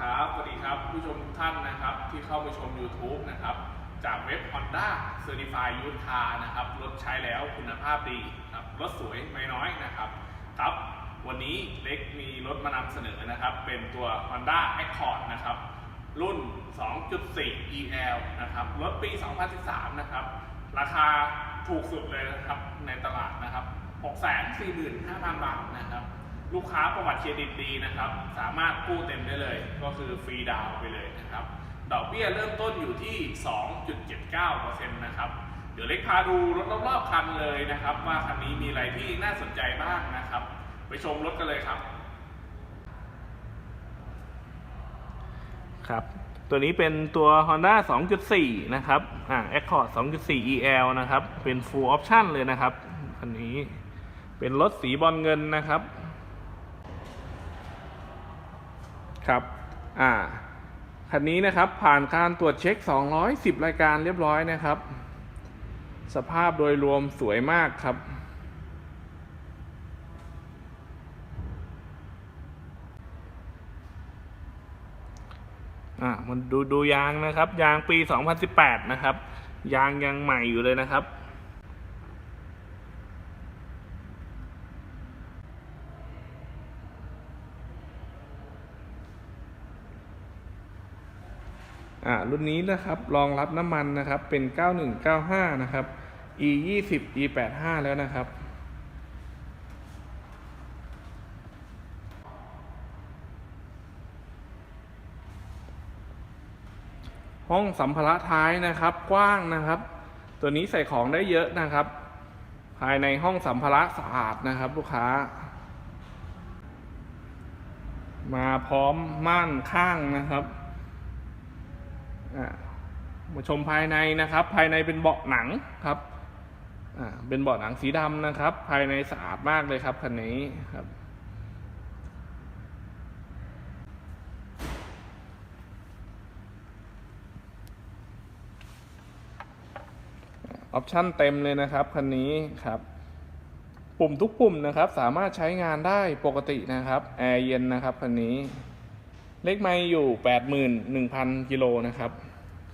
ครับสวัสดีครับผู้ชมทุกท่านนะครับที่เข้ามาชม YouTube นะครับจากเว็บ Honda Certified Used Car นะครับรถใช้แล้วคุณภาพดีครับรถสวยไม่น้อยนะครับครับ วันนี้เล็กมีรถมานำเสนอนะครับ เป็นตัว Honda Accord นะครับรุ่น 2.4 EL นะครับรถปี 2013 นะครับ ราคาถูกสุดเลยนะครับในตลาดนะครับ 645,000 บาทนะครับ ลูกค้าประวัติเครดิตดีนะครับ สามารถกู้เต็มได้เลย ก็คือฟรีดาวน์ไปเลยนะครับ ดอกเบี้ยเริ่มต้นอยู่ที่ 2.79%นะครับ เดี๋ยวเล็กพาดูรถรอบๆคันเลยนะครับ ว่าคันนี้มีอะไรที่น่าสนใจบ้างนะครับ ไปชมรถกันเลยครับ ครับ ตัวนี้เป็นตัว Honda 2.4 นะครับ อ่า Accord 2.4 EL นะครับ เป็น Full Option เลยนะครับ คันนี้ เป็นรถสีบอลเงินนะครับ ครับอ่าคันนี้นะครับผ่านการตรวจเช็ค 210 รายการเรียบร้อยนะครับ สภาพโดยรวมสวยมากครับ อ่ามันดูดูยางนะครับ ยางปี 2018 นะครับ ยางยังใหม่อยู่เลยนะครับ อ่ารุ่นนี้นะครับรองรับน้ำมันนะครับเป็น 9195 นะครับ e 20 e 85แล้วนะครับห้องสัมภาระท้ายนะครับกว้างนะครับ ตัวนี้ใส่ของได้เยอะนะครับ ภายในห้องสัมภาระสะอาดนะครับ ลูกค้า มาพร้อมม่านข้างนะครับ มาชมภายในนะครับ ภายในเป็นเบาะหนังครับเป็นเบาะหนังสีดำนะครับ ภายในสะอาดมากเลยครับคันนี้ครับออปชั่นเต็มเลยนะครับคันนี้ครับ ปุ่มทุกปุ่มนะครับ สามารถใช้งานได้ปกตินะครับแอร์เย็นนะครับคันนี้ เลขไม่อยู่ 81,000กิโลนะครับ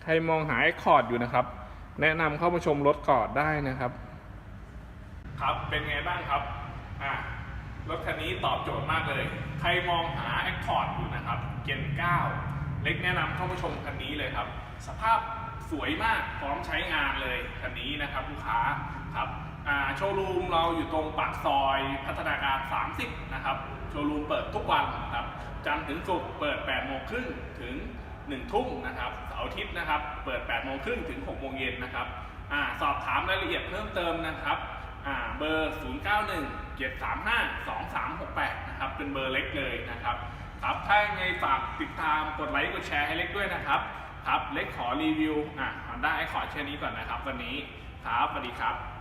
ใครมองหาไอคอร์ดอยู่นะครับ แนะนำเข้ามาชมรถก่อนได้นะครับ ครับเป็นไงบ้างครับอะรถคันนี้ตอบโจทย์มากเลย ใครมองหา Accord อยู่นะครับ เกน9เล็กแนะนำเข้ามาชมคันนี้เลยครับ สภาพสวยมากพร้อมใช้งานเลยคันนี้นะครับลูกค้าครับโชว์รูมเราอยู่ตรงปากซอยพัฒนาการ 30 นะครับ โชว์รูมเปิดทุกวันครับจันทร์ถึงศุกร์เปิด8โมงครึ่งถึง 1 ทุ่มนะครับเสาร์อาทิตย์นะครับ เปิด8โมงครึ่งถึง6โมงเย็นนะครับอสอบถามรายละเอียดเพิ่มเติมนะครับอ่าเบอร์ 0 9 1 7 3 5 2 3 6 8 นะครับ เป็นเบอร์เล็กเลยนะครับ ครับ ถ้ายังไงฝากติดตามกดไลค์กดแชร์ให้เล็กด้วยนะครับ ครับ เล็กขอรีวิวอ่า Honda Accord แค่นี้ก่อนนะครับ วันนี้ ครับ สวัสดีครับ